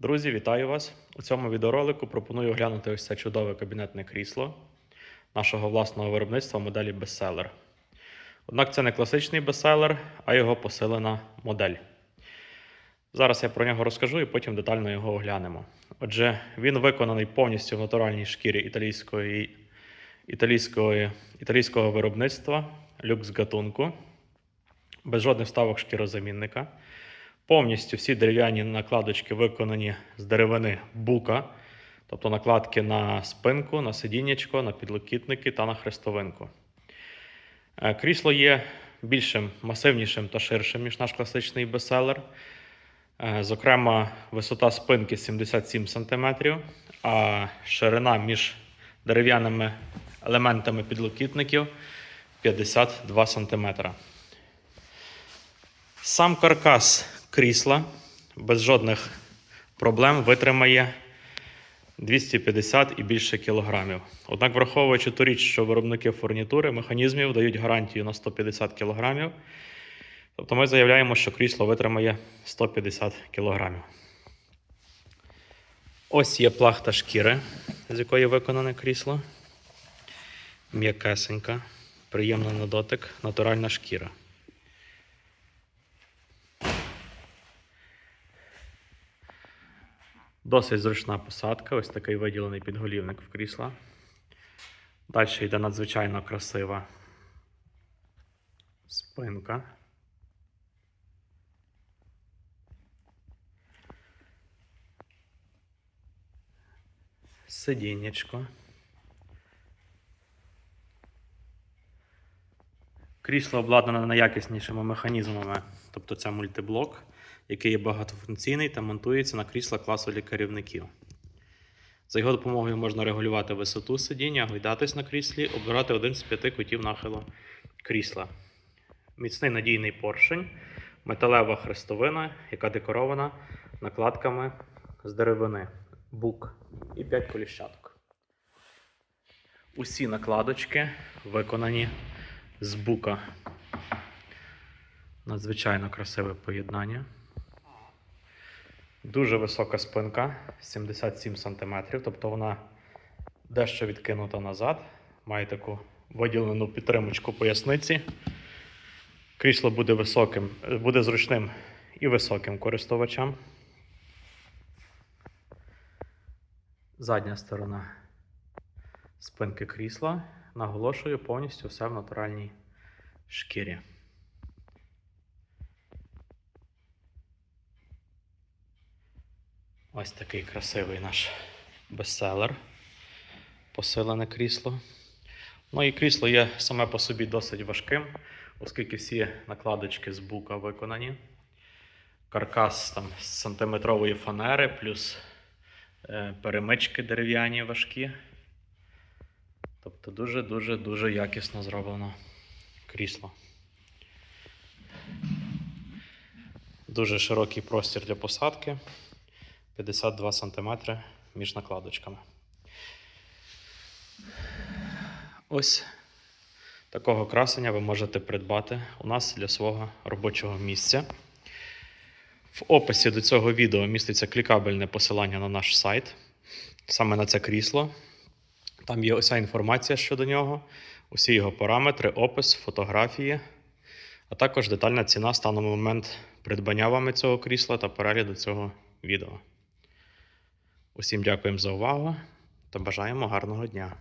Друзі, вітаю вас! У цьому відеоролику пропоную оглянути ось це чудове кабінетне крісло нашого власного виробництва моделі Bestseller. Однак це не класичний бестселер, а його посилена модель. Зараз я про нього розкажу і потім детально його оглянемо. Отже, він виконаний повністю в натуральній шкірі італійської, італійської, італійського виробництва люкс гатунку, без жодних вставок шкірозамінника. Повністю всі дерев'яні накладочки виконані з деревини бука, тобто накладки на спинку, на сидіннячко, на підлокітники та на хрестовинку. Е, Крісло є більшим, масивнішим та ширшим, ніж наш класичний бестселер. Е, Зокрема, висота спинки 77 см, а ширина між дерев'яними елементами підлокітників 52 см. Сам каркас крісла без жодних проблем витримає 250 і більше кілограмів. Однак, враховуючи ту річ, що виробники фурнітури, механізмів дають гарантію на 150 кілограмів, тобто ми заявляємо, що крісло витримає 150 кілограмів. Ось є плахта шкіри, з якої виконане крісло. М'якесенька, приємна на дотик, натуральна шкіра. Досить зручна посадка, ось такий виділений підголівник в крісла. Далі йде надзвичайно красива спинка. Сидіннячко. Крісло обладнане найякіснішими механізмами, тобто це мультиблок, який є багатофункційний та монтується на крісла класу для керівників. За його допомогою можна регулювати висоту сидіння, гойдатись на кріслі, обирати один з п'яти кутів нахилу крісла. Міцний надійний поршень, металева хрестовина, яка декорована накладками з деревини, бук і 5 коліщаток. Усі накладочки виконані з бука. Надзвичайно красиве поєднання. Дуже висока спинка 77 см, тобто вона дещо відкинута назад. Має таку виділену підтримочку поясниці. Крісло буде високим, буде зручним і високим користувачам. Задня сторона спинки крісла. Наголошую повністю все в натуральній шкірі. Ось такий красивий наш бестселер. Посилене крісло. Ну і крісло є саме по собі досить важким, оскільки всі накладочки з бука виконані. Каркас там з сантиметрової фанери, плюс е, перемички дерев'яні важкі. Тобто дуже-дуже дуже якісно зроблено крісло. Дуже широкий простір для посадки. 52 см між накладочками. Ось такого красення ви можете придбати у нас для свого робочого місця. В описі до цього відео міститься клікабельне посилання на наш сайт, саме на це крісло. Там є уся інформація щодо нього, усі його параметри, опис, фотографії, а також детальна ціна станом момент придбання вами цього крісла та перегляду цього відео. Усім дякуємо за увагу та бажаємо гарного дня!